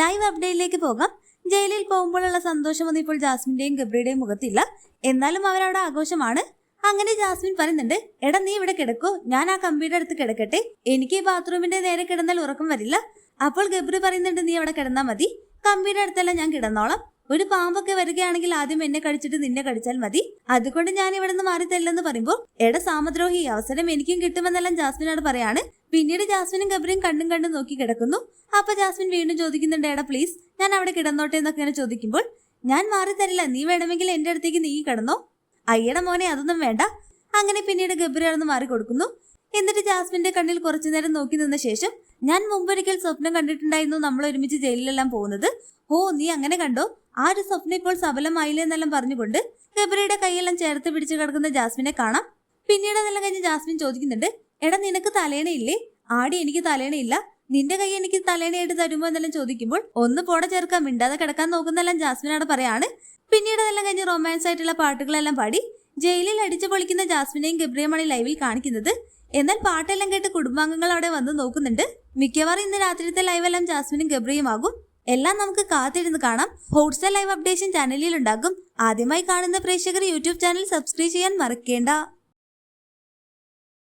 Live അപ്ഡേറ്റിലേക്ക് പോകാം. ജയിലിൽ പോകുമ്പോഴുള്ള സന്തോഷമൊന്നും ഇപ്പോൾ ജാസ്മിന്റെയും ഗബ്രിയുടെയും മുഖത്തില്ല. എന്നാലും അവരവിടെ ആഘോഷമാണ്. അങ്ങനെ ജാസ്മിൻ പറയുന്നുണ്ട് എടാ നീ ഇവിടെ കിടക്കൂ. ഞാൻ ആ കമ്പിയുടെ അടുത്ത് കിടക്കട്ടെ. എനിക്ക് ഈ ബാത്റൂമിന്റെ നേരെ കിടന്നാൽ ഉറക്കം വരില്ല. അപ്പോൾ ഗബ്രി പറയുന്നുണ്ട് നീ അവിടെ കിടന്നാ മതി. കമ്പിയുടെ അടുത്തല്ല ഞാൻ കിടന്നോളാം. ഒരു പാമ്പൊക്കെ വരികയാണെങ്കിൽ ആദ്യം എന്നെ കടിച്ചിട്ട് നിന്നെ കടിച്ചാൽ മതി. അതുകൊണ്ട് ഞാൻ ഇവിടെ നിന്ന് മാറി തരില്ലെന്ന് പറയുമ്പോൾ എട സാമദ്രോഹി അവസരം എനിക്കും കിട്ടുമെന്നെല്ലാം ജാസ്മിനോട് പറയാണ്. പിന്നീട് ജാസ്മിനും ഗബ്രിയും കണ്ടും കണ്ടും നോക്കി കിടക്കുന്നു. അപ്പൊ ജാസ്മിൻ വീണ്ടും ചോദിക്കുന്നുണ്ട് എടാ പ്ലീസ് ഞാൻ അവിടെ കിടന്നോട്ടെ എന്നൊക്കെ ഇങ്ങനെ ചോദിക്കുമ്പോൾ ഞാൻ മാറി തരില്ല നീ വേണമെങ്കിൽ എന്റെ അടുത്തേക്ക് നീ കിടന്നോ. അയ്യട മോനെ അതൊന്നും വേണ്ട. അങ്ങനെ പിന്നീട് ഗബ്രി അവിടെ മാറി കൊടുക്കുന്നു എന്നിട്ട് ജാസ്മിന്റെ കണ്ണിൽ കുറച്ചു നേരം നോക്കി നിന്ന ശേഷം ഞാൻ മുമ്പൊരിക്കൽ സ്വപ്നം കണ്ടിട്ടുണ്ടായിരുന്നു നമ്മൾ ഒരുമിച്ച് ജയിലിലെല്ലാം പോകുന്നത്. ഓ നീ അങ്ങനെ കണ്ടോ? ആ ഒരു സ്വപ്നം ഇപ്പോൾ സഫലമായില്ല എന്നെല്ലാം പറഞ്ഞുകൊണ്ട് ഗബ്രിയുടെ കൈയെല്ലാം ചേർത്ത് പിടിച്ചു കിടക്കുന്ന ജാസ്മിനെ കാണാം. പിന്നീട് അതെല്ലാം കഴിഞ്ഞ് ജാസ്മിൻ ചോദിക്കുന്നുണ്ട് എടാ നിനക്ക് തലേണയില്ലേ ആടി എനിക്ക് തലേണയില്ല നിന്റെ കൈ എനിക്ക് തലേണയായിട്ട് തരുമോ? എന്നെല്ലാം ചോദിക്കുമ്പോൾ ഒന്ന് പോടെ ചേർക്കാൻ മിണ്ടാതെ കിടക്കാൻ നോക്കുന്നെല്ലാം ജാസ്മിനോട് പറയാണ്. പിന്നീട് അതെല്ലാം കഴിഞ്ഞ് റൊമാൻസ് ആയിട്ടുള്ള പാട്ടുകളെല്ലാം പാടി ജയിലിൽ അടിച്ചു പൊളിക്കുന്ന ജാസ്മിനെയും ഗബ്രിയുമാണ് ലൈവിൽ കാണിക്കുന്നത്. എന്നാൽ പാട്ടെല്ലാം കേട്ട് കുടുംബാംഗങ്ങൾ അവിടെ വന്ന് നോക്കുന്നുണ്ട്. മിക്കവാറും ഇന്ന് രാത്രിത്തെ ലൈവെല്ലാം ജാസ്മിനും ഗബ്രിയും ആകും. എല്ലാം നമുക്ക് കാത്തിരുന്ന് കാണാം. ഹോട്ട്സ്റ്റാർ ലൈവ് അപ്ഡേഷൻ ചാനലിൽ ഉണ്ടാകും ആദ്യമായി കാണുന്ന പ്രേക്ഷകർ യൂട്യൂബ് ചാനൽ സബ്സ്ക്രൈബ് ചെയ്യാൻ മറക്കേണ്ട.